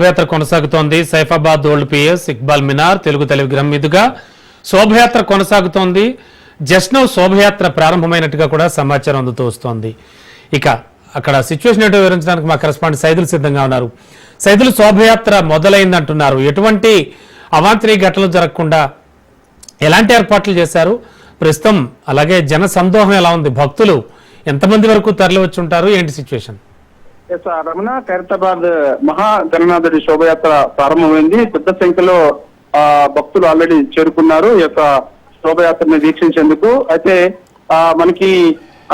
శోభయాత్ర కొనసాగుతోంది. Saifabad old PS Iqbal Minar Telugu టెలిగ్రామ్ విగ్రహం మీదుగా శోభయాత్ర కొనసాగుతోంది. జస్నవ్ శోభయాత్ర ప్రారంభమైనట్టుగా కూడా సమాచారం అందుతూ వస్తోంది. ఇక అక్కడ సిచ్యువేషన్ ఏంటో వివరించడానికి మా కరెస్పాండెంట్ సైదులు సిద్ధంగా ఉన్నారు. సైదులు శోభయాత్ర మొదలైంది అంటున్నారు ఎటువంటి అవాంతరీయ ఘటనలు జరగకుండా ఎలాంటి ఏర్పాట్లు చేశారు? ప్రస్తుతం అలాగే జన సందోహం ఎలా ఉంది? భక్తులు ఎంతమంది వరకు తరలివచ్చుంటారు? ఉంటారు ఏంటి సిచ్యువేషన్? రమణ ఖైరతాబాద్ మహాగణనాథుడి శోభయాత్ర ప్రారంభమైంది. పెద్ద సంఖ్యలో ఆ భక్తులు ఆల్రెడీ చేరుకున్నారు ఈ యొక్క శోభయాత్రని వీక్షించేందుకు. అయితే ఆ మనకి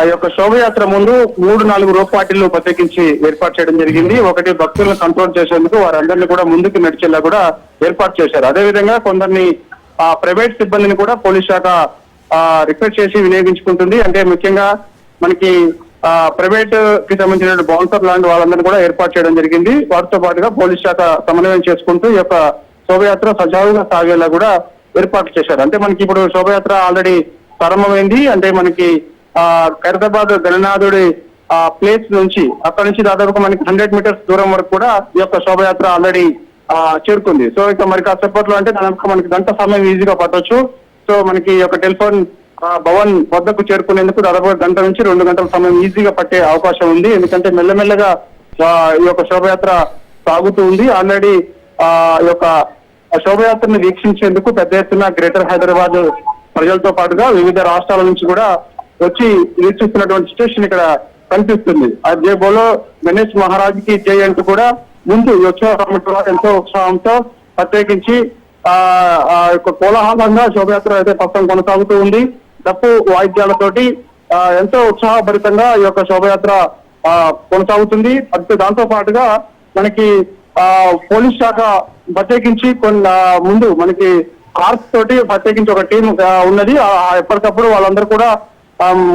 ఆ యొక్క శోభయాత్ర ముందు మూడు నాలుగు రోపాటిలు ప్రత్యేకించి ఏర్పాటు చేయడం జరిగింది. ఒకటి భక్తులను కంట్రోల్ చేసేందుకు వారందరినీ కూడా ముందుకు నడిచేలా కూడా ఏర్పాటు చేశారు. అదే విధంగా కొందరిని ఆ ప్రైవేట్ సిబ్బందిని కూడా పోలీస్ శాఖ ఆ రిక్వెస్ట్ చేసి వినియోగించుకుంటుంది. అంటే ముఖ్యంగా మనకి ప్రైవేట్కి సంబంధించిన బౌన్సర్ లాంటి వాళ్ళందరినీ కూడా ఏర్పాటు చేయడం జరిగింది. వారితో పాటుగా పోలీస్ శాఖ సమన్వయం చేసుకుంటూ ఈ యొక్క శోభయాత్ర సజావుగా సాగేలా కూడా ఏర్పాట్లు చేశారు. అంటే మనకి ఇప్పుడు శోభయాత్ర ఆల్రెడీ ప్రారంభమైంది. అంటే మనకి ఆ ఖైరదాబాద్ గణనాథుడి ఆ ప్లేస్ నుంచి అక్కడ నుంచి దాదాపుగా మనకి హండ్రెడ్ మీటర్స్ దూరం వరకు కూడా ఈ యొక్క శోభయాత్ర ఆల్రెడీ ఆ చేరుకుంది. సో ఇక మరి కాసేపట్లో అంటే దాదాపు మనకి గంట సమయం ఈజీగా పట్టొచ్చు. సో మనకి ఈ యొక్క టెలిఫోన్ ఆ, భవన్ వద్దకు చేరుకునేందుకు దాదాపు గంట నుంచి రెండు గంటల సమయం ఈజీగా పట్టే అవకాశం ఉంది. ఎందుకంటే మెల్లమెల్లగా ఈ యొక్క శోభయాత్ర సాగుతూ ఉంది. ఆల్రెడీ ఆ ఈ యొక్క శోభయాత్రను వీక్షించేందుకు పెద్ద ఎత్తున గ్రేటర్ హైదరాబాద్ ప్రజలతో పాటుగా వివిధ రాష్ట్రాల నుంచి కూడా వచ్చి వీక్షిస్తున్నటువంటి సిచ్యువేషన్ ఇక్కడ కనిపిస్తుంది. ఆ బోలో గణేష్ మహారాజ్కి జై అంటూ కూడా ముందు ఈ ఎంతో ఉత్సాహంతో ప్రత్యేకించి ఆ ఆ యొక్క కోలాహలంగా శోభయాత్ర అయితే ప్రస్తుతం కొనసాగుతూ ఉంది. డప్పు వాయిద్యాలతోటి ఎంతో ఉత్సాహభరితంగా ఈ యొక్క శోభయాత్ర కొనసాగుతుంది. అయితే దాంతో పాటుగా మనకి ఆ పోలీస్ శాఖ ప్రత్యేకించి కొన్ని ముందు మనకి కార్స్ తోటి ప్రత్యేకించి ఒక టీం ఉన్నది. ఎప్పటికప్పుడు వాళ్ళందరూ కూడా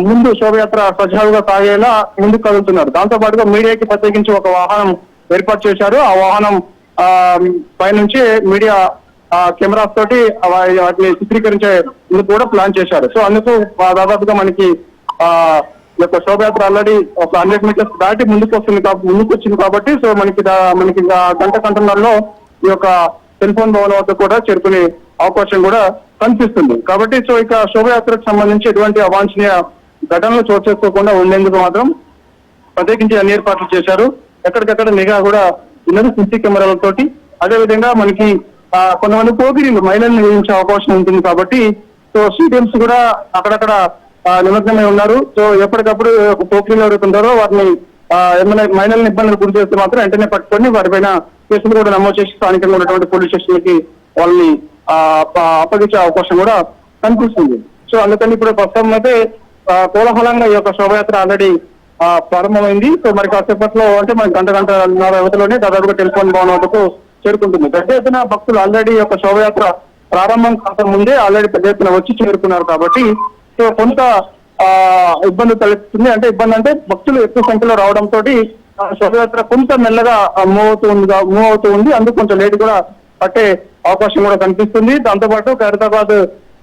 ముందు శోభయాత్ర సజావుగా సాగేలా ముందుకు కదులుతున్నారు. దాంతో పాటుగా మీడియాకి ప్రత్యేకించి ఒక వాహనం ఏర్పాటు చేశారు. ఆ వాహనం ఆ పైనుంచి మీడియా కెమెరాస్ తోటి వాటిని చిత్రీకరించే కూడా ప్లాన్ చేశారు. సో అందుకు దాదాపుగా మనకి ఆ ఈ యొక్క శోభయాత్ర ఆల్రెడీ ఒక హండ్రెడ్ మీటర్స్ దాటి ముందుకు వస్తుంది ముందుకు వచ్చింది కాబట్టి సో మనకి మనకి గంట గంటన్నరలో ఈ యొక్క టెలిఫోన్ భవనం వద్ద కూడా చేరుకునే అవకాశం కూడా కనిపిస్తుంది. కాబట్టి సో ఇక శోభయాత్రకు సంబంధించి ఎటువంటి అవాంఛనీయ ఘటనలు చోటు చేసుకోకుండా ఉండేందుకు మాత్రం ప్రత్యేకించి అన్ని ఏర్పాట్లు చేశారు. ఎక్కడికక్కడ నిఘా కూడా ఉన్నది సీసీ కెమెరాలతోటి. అదే విధంగా మనకి కొంతమంది పోకిరీలు మహిళల్ని నిర్వహించే అవకాశం ఉంటుంది కాబట్టి సో సీటిఎంస్ కూడా అక్కడక్కడ నిమగ్నమై ఉన్నారు. సో ఎప్పటికప్పుడు పోకిరీలు ఎవరైతే వారిని ఏమైనా మహిళలను ఇబ్బందులు గురి చేస్తే మాత్రం వెంటనే పట్టుకొని వారిపైన కేసులు కూడా నమోదు చేసి స్థానికంగా ఉన్నటువంటి పోలీస్ స్టేషన్లకి వాళ్ళని అప్పగించే అవకాశం కూడా కనిపిస్తుంది. సో అందుకని ఇప్పుడు ప్రస్తుతం అయితే కోలాహలంగా ఈ యొక్క శోభయాత్ర ఆల్రెడీ ప్రారంభమైంది. సో మరి కాసేపట్లో అంటే మనకి గంట గంట వ్యవధిలోనే దాదాపుగా టెలిఫోన్ భవన్ వద్దకు చేరుకుంటుంది. పెద్ద ఎత్తున భక్తులు ఆల్రెడీ యొక్క శోభయాత్ర ప్రారంభం కాక ముందే ఆల్రెడీ పెద్ద ఎత్తున వచ్చి చేరుకున్నారు కాబట్టి సో కొంత ఆ ఇబ్బంది తలెత్తుంది. అంటే ఇబ్బంది అంటే భక్తులు ఎక్కువ సంఖ్యలో రావడంతో శోభయాత్ర కొంత మెల్లగా మూవ్ అవుతూ ఉంది మూవ్ అవుతూ ఉంది. అందుకు కొంచెం లేట్ కూడా పట్టే అవకాశం కూడా కనిపిస్తుంది. దాంతోపాటు ఖైరతాబాద్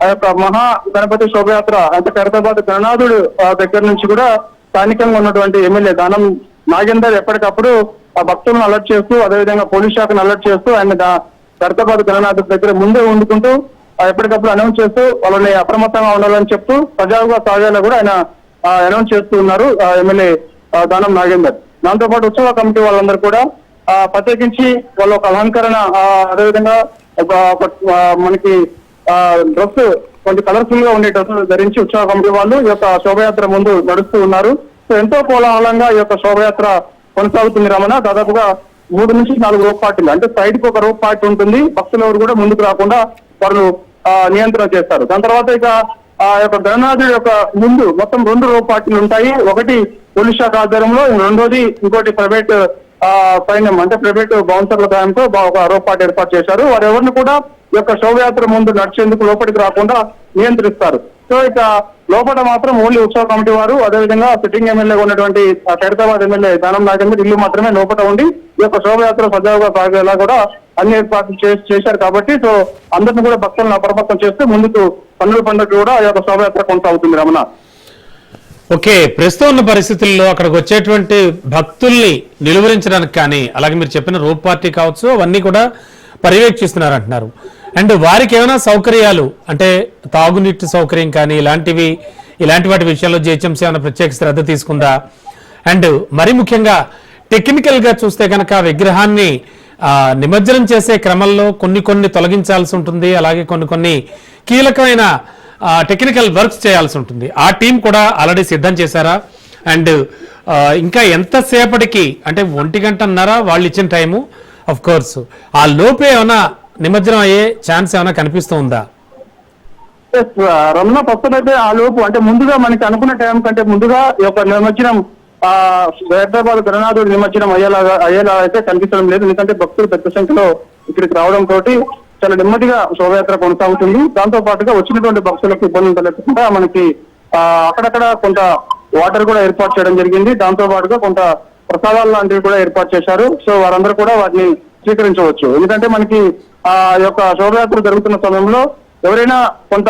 ఆ యొక్క మహా గణపతి శోభయాత్ర అంటే ఖైరతాబాద్ గణనాథుడు దగ్గర నుంచి కూడా స్థానికంగా ఉన్నటువంటి ఎమ్మెల్యే దానం నాగేందర్ ఎప్పటికప్పుడు ఆ భక్తులను అలర్ట్ చేస్తూ అదేవిధంగా పోలీస్ శాఖను అలర్ట్ చేస్తూ ఆయన దా- ఖైరతాబాద్ గణనాథ్ దగ్గర ముందే వండుకుంటూ ఎప్పటికప్పుడు అనౌన్స్ చేస్తూ వాళ్ళని అప్రమత్తంగా ఉండాలని చెప్తూ సజావుగా సాగేలా కూడా ఆయన అనౌన్స్ చేస్తూ ఉన్నారు ఎమ్మెల్యే దానం నాగేందర్. దాంతో పాటు ఉత్సవ కమిటీ వాళ్ళందరూ కూడా ఆ, ప్రత్యేకించి వాళ్ళ ఒక అలంకరణ అదేవిధంగా ఒక ఒక, ఆ, మనకి డ్రెస్ కొంచెం కలర్ఫుల్గా ఉండే డ్రెస్ ధరించి ఉత్సవ కమిటీ వాళ్ళు ఈ యొక్క శోభయాత్ర ముందు నడుస్తూ ఉన్నారు. ఎంతో కోలాహలంగా ఈ యొక్క శోభయాత్ర కొనసాగుతుంది రమణ. దాదాపుగా మూడు నుంచి నాలుగు రోప్ పార్టీలు అంటే సైడ్కి ఒక రోప్ పార్టీ ఉంటుంది. భక్తులు ఎవరు కూడా ముందుకు రాకుండా వాళ్ళు నియంత్రణ చేస్తారు. దాని తర్వాత ఇక ఆ యొక్క గణనాథుడి యొక్క ముందు మొత్తం రెండు రోప్ పార్టీలు ఉంటాయి. ఒకటి పోలీస్ శాఖ ఆధ్వర్యంలో రెండోది ఇంకోటి ప్రైవేట్ ఆ సైన్యం అంటే ప్రైవేట్ బౌన్సర్ల సాయంతో ఒక రోప్ పార్టీ ఏర్పాటు చేశారు. వారు ఎవరిని కూడా ఈ యొక్క శోభయాత్ర ముందు నడిచేందుకు లోపలికి రాకుండా నియంత్రిస్తారు. సో ఇక లోపల మాత్రం ఓన్లీ ఉత్సవ కమిటీ వారు అదేవిధంగా సిట్టింగ్ ఎమ్మెల్యేగా ఉన్నటువంటి ఆ ఖైరతాబాద్ ఎమ్మెల్యే దానం నాగేందర్ ఇల్లు మాత్రమే లోపల ఉండి ఈ యొక్క శోభయాత్ర సజావుగా సాగేలా కూడా అన్ని ఏర్పాట్లు చేసి చేశారు కాబట్టి సో అందరిని కూడా భక్తులను అప్రమత్తం చేస్తే ముందుకు పన్నుల పండుగ కూడా ఈ యొక్క శోభయాత్ర కొనసాగుతుంది రమణ. ఓకే ప్రస్తుతం ఉన్న పరిస్థితుల్లో అక్కడికి వచ్చేటువంటి భక్తుల్ని నిలువరించడానికి కానీ అలాగే మీరు చెప్పిన రూప్ పార్టీ కావచ్చు అవన్నీ కూడా పర్యవేక్షిస్తున్నారు అంటున్నారు అండ్ వారికి ఏమైనా సౌకర్యాలు అంటే తాగునీటి సౌకర్యం కానీ ఇలాంటివి ఇలాంటి వాటి విషయాల్లో జిహెచ్ఎంసీ ఏమైనా ప్రత్యేక శ్రద్ధ తీసుకుందా? అండ్ మరి ముఖ్యంగా టెక్నికల్గా చూస్తే కనుక విగ్రహాన్ని నిమజ్జనం చేసే క్రమంలో కొన్ని కొన్ని తొలగించాల్సి ఉంటుంది. అలాగే కొన్ని కొన్ని కీలకమైన టెక్నికల్ వర్క్స్ చేయాల్సి ఉంటుంది. ఆ టీం కూడా ఆల్రెడీ సిద్ధం చేశారా? అండ్ ఇంకా ఎంతసేపటికి అంటే ఒంటి గంటన్నర వాళ్ళు ఇచ్చిన టైము ఆఫ్ కోర్స్ ఆ లోపే ఏమైనా నిమజ్జనం అయ్యే ఛాన్స్ ఏమైనా కనిపిస్తూ ఉందా? రమణ ప్రస్తుతం ఆ లోపు అంటే ముందుగా మనకి అనుకున్న టైం కంటే ముందుగా ఈ యొక్క నిమజ్జనం ఆ హైదరాబాద్ గణనాథుడు నిమజ్జనం అయ్యేలాగా అయ్యేలా అయితే కనిపించడం లేదు. ఎందుకంటే భక్తులు పెద్ద సంఖ్యలో ఇక్కడికి రావడం తోటి చాలా నెమ్మదిగా శోభయాత్ర కొనసాగుతుంది. దాంతో పాటుగా వచ్చినటువంటి భక్తులకు ఇబ్బందులు తలెత్తకుండా మనకి ఆ అక్కడక్కడ కొంత వాటర్ కూడా ఏర్పాటు చేయడం జరిగింది. దాంతో పాటుగా కొంత ప్రసాదాలు లాంటివి కూడా ఏర్పాటు చేశారు. సో వారందరూ కూడా వాటిని స్వీకరించవచ్చు. ఎందుకంటే మనకి ఆ యొక్క శోభయాత్ర జరుగుతున్న సమయంలో ఎవరైనా కొంత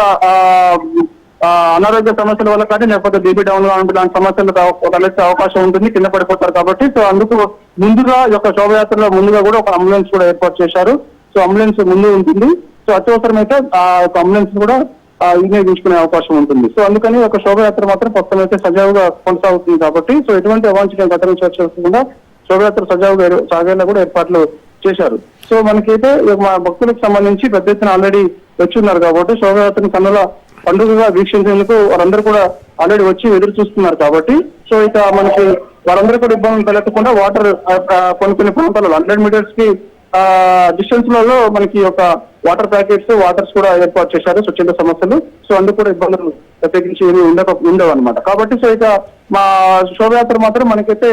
అనారోగ్య సమస్యల వల్ల కానీ లేకపోతే బీపీ డౌన్ లాంటి లాంటి సమస్యలు తలెత్తే అవకాశం ఉంటుంది కింద పడిపోతారు కాబట్టి. సో అందుకు ముందుగా యొక్క శోభయాత్రలో ముందుగా కూడా ఒక అంబులెన్స్ కూడా ఏర్పాటు చేశారు. సో అంబులెన్స్ ముందు ఉంటుంది. సో అత్యవసరమైతే ఆ యొక్క అంబులెన్స్ కూడా వినియోగించుకునే అవకాశం ఉంటుంది. సో అందుకని ఒక శోభయాత్ర మాత్రం ప్రస్తుతం అయితే సజావుగా కొనసాగుతుంది కాబట్టి సో ఎటువంటి అవాంఛనీయ ఘటనలు చర్చకుండా శోభయాత్ర సజావుగా సాగేలా కూడా ఏర్పాట్లు చేశారు. సో మనకైతే మా భక్తులకు సంబంధించి పెద్ద ఎత్తున ఆల్రెడీ వచ్చి ఉన్నారు కాబట్టి శోభయాత్రను కన్నుల పండుగగా వీక్షించేందుకు వారందరూ కూడా ఆల్రెడీ వచ్చి ఎదురు చూస్తున్నారు కాబట్టి సో ఇక మనకి వారందరూ కూడా ఇబ్బందులు తలెత్తకుండా వాటర్ కొన్ని కొన్ని ప్రాంతాలలో హండ్రెడ్ మీటర్స్కి డిస్టెన్స్లలో మనకి ఒక వాటర్ ప్యాకెట్స్ వాటర్స్ కూడా ఏర్పాటు చేశారు స్వచ్ఛంద సమస్యలు సో అందుకు కూడా ఇబ్బందులు ప్రత్యేకించి ఉండక ఉండవు అనమాట కాబట్టి సో ఇక మా శోభయాత్ర మాత్రం మనకైతే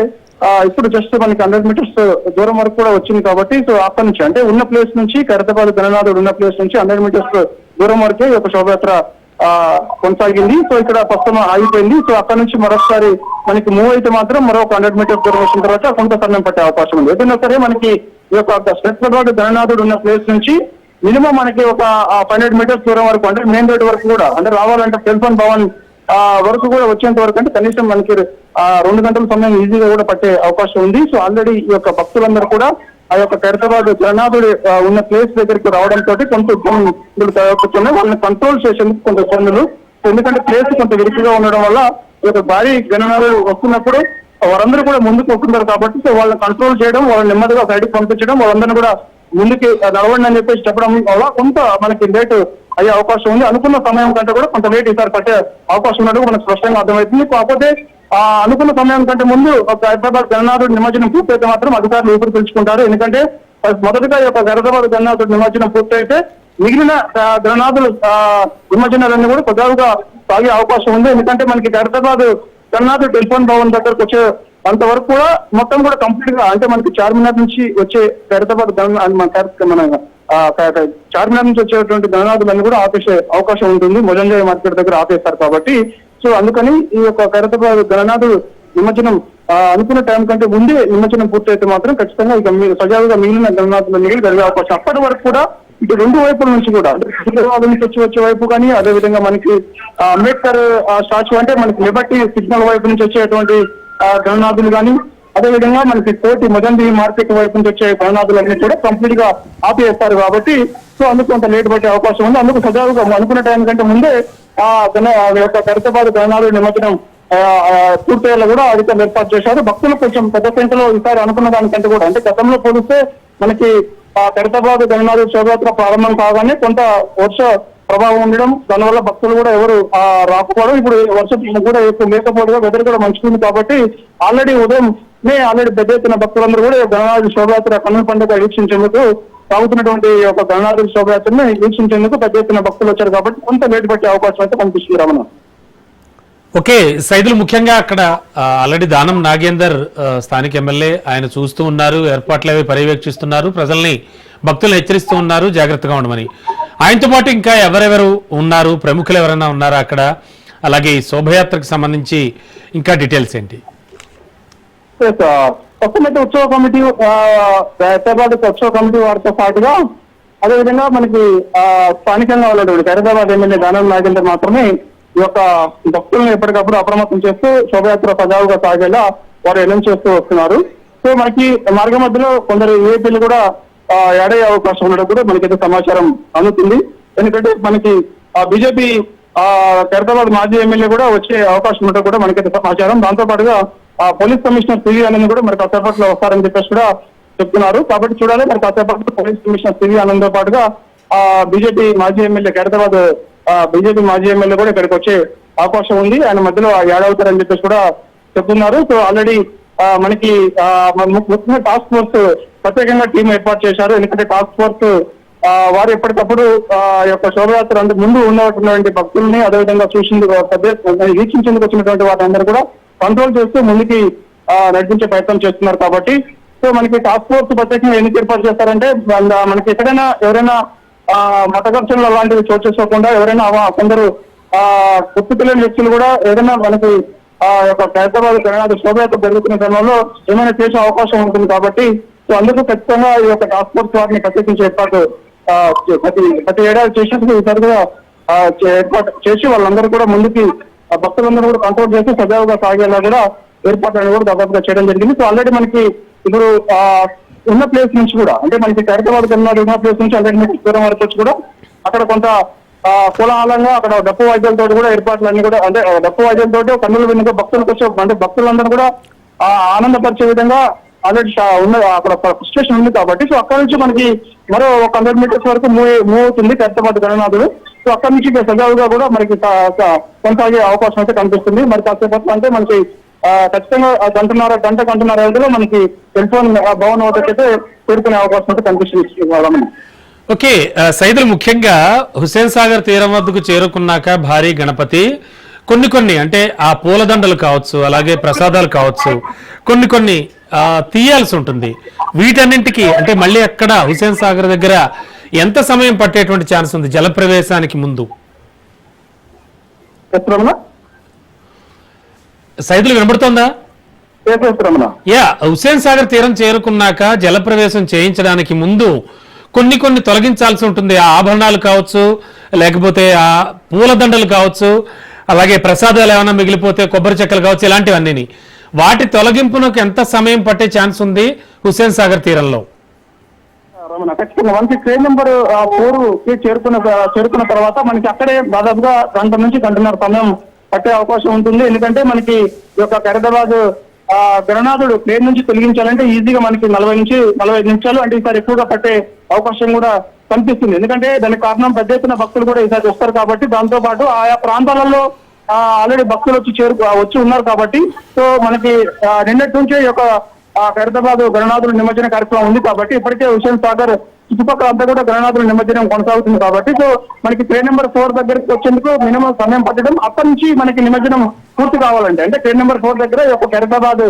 ఇప్పుడు జస్ట్ మనకి హండ్రెడ్ మీటర్స్ దూరం వరకు కూడా వచ్చింది కాబట్టి సో అక్కడి నుంచి అంటే ఉన్న ప్లేస్ నుంచి ఖైరతాబాద్ గణనాథుడు ఉన్న ప్లేస్ నుంచి హండ్రెడ్ మీటర్స్ దూరం వరకే ఒక శోభయాత్ర ఆ, కొనసాగింది. సో ఇక్కడ ప్రస్తుతం ఆగిపోయింది. సో అక్కడ నుంచి మరొకసారి మనకి మూవ్ అయితే మాత్రం మరొక హండ్రెడ్ మీటర్స్ దూరం వచ్చిన తర్వాత కొంత సమయం పట్టే అవకాశం ఉంది. ఏదైనా సరే మనకి ఈ యొక్క శ్రీపాద్ ధననాథుడు ఉన్న ప్లేస్ నుంచి మినిమం మనకి ఒక ఫైవ్ హండ్రెడ్ మీటర్స్ దూరం వరకు అంటే మెయిన్ రోడ్ వరకు కూడా అంటే రావాలంటే టెలిఫోన్ భవన్ ఆ వరకు కూడా వచ్చేంత వరకు అంటే కనీసం మనకి రెండు గంటల సమయం ఈజీగా కూడా పట్టే అవకాశం ఉంది. సో ఆల్రెడీ ఈ యొక్క భక్తులందరూ కూడా ఆ యొక్క ఖైరతాబాద్ జగన్నాథుడు ఉన్న ప్లేస్ దగ్గరికి రావడంతో కొంత ఇబ్బందులు తలెత్తుతున్నాయి వాళ్ళని కంట్రోల్ చేసేందుకు కొంత ఇబ్బందులు. ఎందుకంటే ప్లేస్ కొంత విరిగిగా ఉండడం వల్ల ఈ యొక్క భారీ గణనాలు వస్తున్నప్పుడు వారందరూ కూడా ముందుకు వస్తున్నారు కాబట్టి సో వాళ్ళని కంట్రోల్ చేయడం వాళ్ళని నెమ్మదిగా సైడ్కి పంపించడం వాళ్ళందరినీ కూడా ముందుకి నడవండి అని చెప్పేసి చెప్పడం వల్ల కొంత మనకి లేట్ అయ్యే అవకాశం ఉంది. అనుకున్న సమయం కంటే కూడా కొంత లేట్ ఈసారి పట్టే అవకాశం ఉన్నట్టు మనకు స్పష్టంగా అర్థమవుతుంది. కాకపోతే ఆ అనుకున్న సమయం కంటే ముందు ఒక హైదరాబాద్ గణనాథుడు నిమజ్జనం పూర్తయితే మాత్రం అధికారులు ఊపిరి పిలుచుకుంటారు. ఎందుకంటే మొదటగా ఈ యొక్క హైదరాబాద్ గణనాథుడు నిమజ్జనం పూర్తయితే మిగిలిన గణనాథులు ఆ, నిమజ్జనాలన్నీ కూడా కొద్దిగా సాగే అవకాశం ఉంది. ఎందుకంటే మనకి హైదరాబాద్ గణనాథుడు టెలిఫోన్ భవన్ దగ్గరకు వచ్చే అంతవరకు కూడా మొత్తం కూడా కంప్లీట్గా అంటే మనకి చార్మినార్ నుంచి వచ్చే ఖైరతాబాద్ గణ మన మన చార్మినార్ నుంచి వచ్చేటువంటి గణనాథులన్నీ కూడా ఆపేసే అవకాశం ఉంటుంది. మొజంజాయ్ మార్కెట్ దగ్గర ఆపేస్తారు కాబట్టి. సో అందుకని ఈ యొక్క ఖైరతాబాద్ గణనాథుడు నిమజ్జనం అనుకున్న టైం కంటే ముందే నిమజ్జనం పూర్తయితే మాత్రం ఖచ్చితంగా ఇక మీ- సజావుగా మిగిలిన గణనాథుల మిగిలి జరిగే అవకాశం. అప్పటి వరకు కూడా ఇటు రెండు వైపుల నుంచి కూడా అంటే హైదరాబాద్ నుంచి వచ్చి వచ్చే వైపు కానీ అదే విధంగా మనకి అంబేద్కర్ స్టాచ్యూ అంటే మనకి లిబర్టీ సిగ్నల్ వైపు నుంచి వచ్చేటువంటి గణనాథులు కానీ అదే విధంగా మనకి కోటి మొదండి మార్కెట్ వైపు నుంచి వచ్చే గణనాథులన్నీ కూడా కంప్లీట్గా ఆపేస్తారు కాబట్టి సో అందుకు కొంత లేట్ పట్టే అవకాశం ఉంది. అందుకు సజావుగా అనుకున్న టైం కంటే ముందే ఆ గణ ఆ యొక్క ఖైరతాబాద్ గణనాథుల నిమజ్జనం ఆ, పూర్తయ్యేలా కూడా అధికారులు ఏర్పాటు చేశారు. భక్తులు కొంచెం పెద్ద సంఖ్యలో ఈసారి అనుకున్న దానికంటే కూడా అంటే గతంలో పోలిస్తే మనకి ఆ ఖైరతాబాద్ గణనాథ శోభయాత్ర ప్రారంభం కాగానే కొంత వర్ష ప్రభావం ఉండడం దానివల్ల భక్తులు కూడా ఎవరు ఆ, రాకపోవడం ఇప్పుడు వర్షం కూడా ఎక్కువ లేకపోవడం వెదర్ కూడా మంచుకుంది కాబట్టి ఆల్రెడీ ఉదయం నే ఆల్రెడీ పెద్ద ఎత్తున భక్తులందరూ కూడా గణనాథ శోభయాత్ర కన్నుల పండుగ వీక్షించేందుకు సాగుతున్నటువంటి ఒక గణనాథ శోభయాత్రను వీక్షించేందుకు పెద్ద ఎత్తున భక్తులు వచ్చారు కాబట్టి కొంత లేట్ పట్టే అవకాశం అయితే కనిపిస్తుంది రమణ. ఓకే సైదులు ముఖ్యంగా అక్కడ ఆల్రెడీ దానం నాగేందర్ స్థానిక ఎమ్మెల్యే ఆయన చూస్తూ ఉన్నారు ఏర్పాట్లు అవి పర్యవేక్షిస్తున్నారు ప్రజల్ని భక్తులను హెచ్చరిస్తూ ఉన్నారు జాగ్రత్తగా ఉండమని. ఆయనతో పాటు ఇంకా ఎవరెవరు ఉన్నారు ప్రముఖులు ఎవరైనా ఉన్నారా అక్కడ? అలాగే ఈ శోభయాత్రకు సంబంధించి ఇంకా డీటెయిల్స్ ఏంటి? ప్రస్తుతం uh, ఉత్సవ కమిటీ హైదరాబాద్ ఉత్సవ కమిటీ వారితో పాటుగా అదేవిధంగా మనకి స్థానికంగా వాళ్ళు హైదరాబాద్ ఎమ్మెల్యే దానం నాగేందర్ మాత్రమే ఈ యొక్క భక్తులను ఎప్పటికప్పుడు అప్రమత్తం చేస్తూ శోభయాత్ర సజావుగా సాగేలా వారు ఎలం చేస్తూ వస్తున్నారు. సో మనకి మార్గ మధ్యలో కొందరు ఏపీలు కూడా ఎడయ్యే అవకాశం ఉండడం కూడా మనకైతే సమాచారం అందుతుంది. ఎందుకంటే మనకి బీజేపీ ఖైరతాబాద్ మాజీ ఎమ్మెల్యే కూడా వచ్చే అవకాశం ఉండడం కూడా మనకైతే సమాచారం. దాంతో పాటుగా ఆ, పోలీస్ కమిషనర్ సివి ఆనంద్ కూడా మరి కాసేపట్లో వస్తారని చెప్పేసి కూడా చెప్తున్నారు. కాబట్టి చూడాలి మరి కాసేపట్లో పోలీస్ కమిషనర్ సివి ఆనంద్తో పాటుగా ఆ బీజేపీ మాజీ ఎమ్మెల్యే ఖైరతాబాద్ బీజేపీ మాజీ ఎమ్మెల్యే కూడా ఇక్కడికి వచ్చే అవకాశం ఉంది. ఆయన మధ్యలో యాడ్ అవుతారని చెప్పేసి కూడా చెప్తున్నారు. సో ఆల్రెడీ మనకి ముఖ్యంగా టాస్క్ ఫోర్స్ ప్రత్యేకంగా టీం ఏర్పాటు చేశారు. ఎందుకంటే టాస్క్ ఫోర్స్ ఆ, వారు ఎప్పటికప్పుడు ఆ యొక్క శోభయాత్ర అంటే ముందు ఉన్నటువంటి భక్తుల్ని అదేవిధంగా చూసింది వీక్షించేందుకు వచ్చినటువంటి వారందరూ కూడా కంట్రోల్ చేస్తూ ముందుకి నడిపించే ప్రయత్నం చేస్తున్నారు కాబట్టి. సో మనకి టాస్క్ ఫోర్స్ ప్రత్యేకంగా ఎందుకు ఏర్పాటు చేస్తారంటే మనకి ఎక్కడైనా ఎవరైనా మత ఘర్షణలు అలాంటివి చోటు చేసుకోకుండా ఎవరైనా కొందరు ఆ గుర్తు తెలియని వ్యక్తులు కూడా ఏదైనా మనకి ఆ యొక్క హైదరాబాద్ తెలంగాణ శోభయాత్ర జరుగుతున్న క్రమంలో ఏమైనా చేసే అవకాశం ఉంటుంది కాబట్టి సో అందుకు ఖచ్చితంగా ఈ యొక్క టాస్క్ ఫోర్స్ వారిని ప్రత్యేకించి ఏర్పాటు ప్రతి ప్రతి ఏడాది చేసేందుకు ఈసారి కూడా చే- ఏర్పాటు చేసి వాళ్ళందరూ కూడా ముందుకి భక్తులందరూ కూడా కంట్రోల్ చేసి సజావుగా సాగేలా కూడా ఏర్పాట్లను కూడా దాదాపుగా చేయడం జరిగింది. సో ఆల్రెడీ మనకి ఇప్పుడు ఆ ఉన్న ప్లేస్ నుంచి కూడా అంటే మనకి హైదరాబాద్ కన్నా ఉన్న ప్లేస్ నుంచి అలాగే దూరం వరకు వచ్చి కూడా అక్కడ కొంత ఆ, కోలాహలంగా అక్కడ డప్పు వాయిద్యాలతో కూడా ఏర్పాట్లన్నీ కూడా అంటే డప్పు వాయిద్యాలతో కన్నుల వెనుక భక్తులకు వచ్చే అంటే భక్తులందరూ కూడా ఆ, ఆనందపరిచే విధంగా ఆల్రెడీ ఉన్న అక్కడ స్టేషన్ ఉంది కాబట్టి సో అక్కడ నుంచి మనకి మరో ఒక హండ్రెడ్ మీటర్స్ వరకు మూవ్ మూవ్ అవుతుంది కర్తపాటి గణనాథుడు. సో అక్కడ నుంచి సజావుగా కూడా మనకి కొనసాగే అవకాశం అయితే కనిపిస్తుంది. మరి కాసేపట్లో అంటే మనకి ఖచ్చితంగా గంటన్నర గంట గంటన్నర వ్యవధిలో మనకి టెలిఫోన్ భవన్ వద్దకు అయితే చేరుకునే అవకాశం అయితే కనిపిస్తుంది. ఓకే సైదులు ముఖ్యంగా హుసేన్ సాగర్ తీరం వద్దకు చేరుకున్నాక భారీ గణపతి కొన్ని కొన్ని అంటే ఆ పూలదండలు కావచ్చు అలాగే ప్రసాదాలు కావచ్చు కొన్ని కొన్ని తీయాల్సి ఉంటుంది. వీటన్నింటికి అంటే మళ్ళీ అక్కడ హుసేన్ సాగర్ దగ్గర ఎంత సమయం పట్టేటువంటి ఛాన్స్ ఉంది జలప్రవేశానికి ముందు? సైదులు వినబడుతోందా? యా హుసేన్ సాగర్ తీరం చేరుకున్నాక జలప్రవేశం చేయించడానికి ముందు కొన్ని కొన్ని తొలగించాల్సి ఉంటుంది. ఆ ఆభరణాలు కావచ్చు లేకపోతే ఆ పూలదండలు కావచ్చు అలాగే ప్రసాదాలు ఏమైనా మిగిలిపోతే కొబ్బరి చెక్కలు కావచ్చు ఇలాంటివన్నీ వాటి తొలగింపునకు ఎంత సమయం పట్టే ఛాన్స్ ఉంది హుసేన్ సాగర్ తీరంలో? రమణ ఖచ్చితంగా. మనకి ట్రైన్ నెంబర్ ఫోర్కి చేరుకున్న చేరుకున్న తర్వాత మనకి అక్కడే దాదాపుగా గంట నుంచి గంటన్నర సమయం పట్టే అవకాశం ఉంటుంది. ఎందుకంటే మనకి ఈ యొక్క ఖైరదాబాద్ ఆ గణనాథుడు ట్రైన్ నుంచి తొలగించాలంటే ఈజీగా మనకి నలభై నుంచి నలభై ఐదు నిమిషాలు అంటే ఈసారి ఎక్కువగా పట్టే అవకాశం కూడా కనిపిస్తుంది. ఎందుకంటే దానికి కారణం పెద్ద ఎత్తున భక్తులు కూడా ఈసారి వస్తారు కాబట్టి దాంతో పాటు ఆయా ప్రాంతాలలో ఆల్రెడీ భక్తులు వచ్చి చేరు వచ్చి ఉన్నారు కాబట్టి సో మనకి నిన్నటి నుంచే ఈ యొక్క ఖైరతాబాద్ గణనాథుల నిమజ్జన కార్యక్రమం ఉంది కాబట్టి ఇప్పటికే హుషేన్ సాగర్ చుట్టుపక్కల అంతా కూడా గణనాథుల నిమజ్జనం కొనసాగుతుంది కాబట్టి సో మనకి ట్రైన్ నెంబర్ ఫోర్ దగ్గరికి వచ్చేందుకు మినిమం సమయం పట్టడం. అక్కడి నుంచి మనకి నిమజ్జనం పూర్తి కావాలంటే అంటే ట్రైన్ నెంబర్ ఫోర్ దగ్గర ఒక యొక్క ఖైరతాబాద్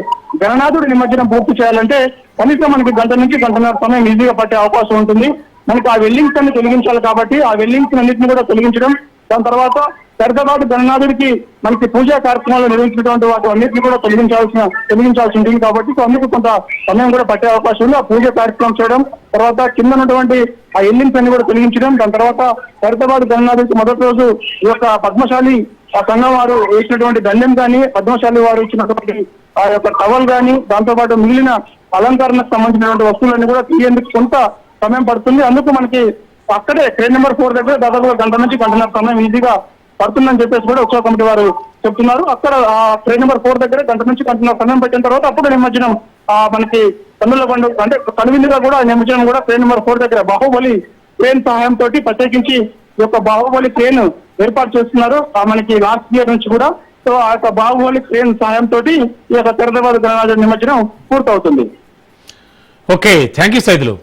గణనాథుడి నిమజ్జనం పూర్తి చేయాలంటే కనీసం మనకి గంట నుంచి గంటన్నర సమయం ఈజీగా పట్టే అవకాశం ఉంటుంది. మనకి ఆ వెల్లింగ్స్ అన్ని తొలగించాలి కాబట్టి ఆ వెల్లింగ్స్ అన్నింటిని కూడా తొలగించడం దాని తర్వాత ఖైరతాబాద్ గణనాథుడికి మనకి పూజా కార్యక్రమాలు నిర్వహించినటువంటి వాటి అన్నింటినీ కూడా తొలగించాల్సిన తొలగించాల్సి ఉంటుంది కాబట్టి అందుకు కొంత సమయం కూడా పట్టే అవకాశం ఉంది. ఆ పూజ కార్యక్రమం చేయడం తర్వాత కింద ఉన్నటువంటి ఆ ఎల్లింగ్స్ అన్ని కూడా తొలగించడం దాని తర్వాత ఖైరతాబాద్ గణనాథుడికి మొదటి రోజు ఈ యొక్క పద్మశాలి ఆ సంఘం వారు వేసినటువంటి దండెం కానీ పద్మశాలి వారు ఇచ్చినటువంటి ఆ యొక్క టవల్ కానీ దాంతో పాటు మిగిలిన అలంకరణకు సంబంధించినటువంటి వస్తువులన్నీ కూడా తీయేందుకు కొంత సమయం పడుతుంది. అందుకు మనకి అక్కడే ట్రైన్ నెంబర్ ఫోర్ దగ్గర దాదాపుగా గంట నుంచి గంటన్నర సమయం ఈజీగా పడుతుందని చెప్పేసి కూడా ఉత్సవ కమిటీ వారు చెప్తున్నారు. అక్కడ ఆ ట్రైన్ నెంబర్ ఫోర్ దగ్గర గంట నుంచి గంటన్నర సమయం పెట్టిన తర్వాత అప్పుడు నిమజ్జనం ఆ మనకి కన్నుల పండు అంటే కనువిందుగా కూడా నిమజ్జనం కూడా ట్రైన్ నెంబర్ ఫోర్ దగ్గర బాహుబలి ట్రైన్ సహాయంతో ప్రత్యేకించి ఈ యొక్క బాహుబలి ట్రైన్ ఏర్పాటు చేస్తున్నారు. ఆ మనకి లాస్ట్ ఇయర్ నుంచి కూడా. సో ఆ యొక్క బాహుబలి ట్రైన్ సహాయంతో ఈ యొక్క తెరదబాద్ గణరాజ నిమజ్జనం పూర్తవుతుంది. Okay thank you Saidulu.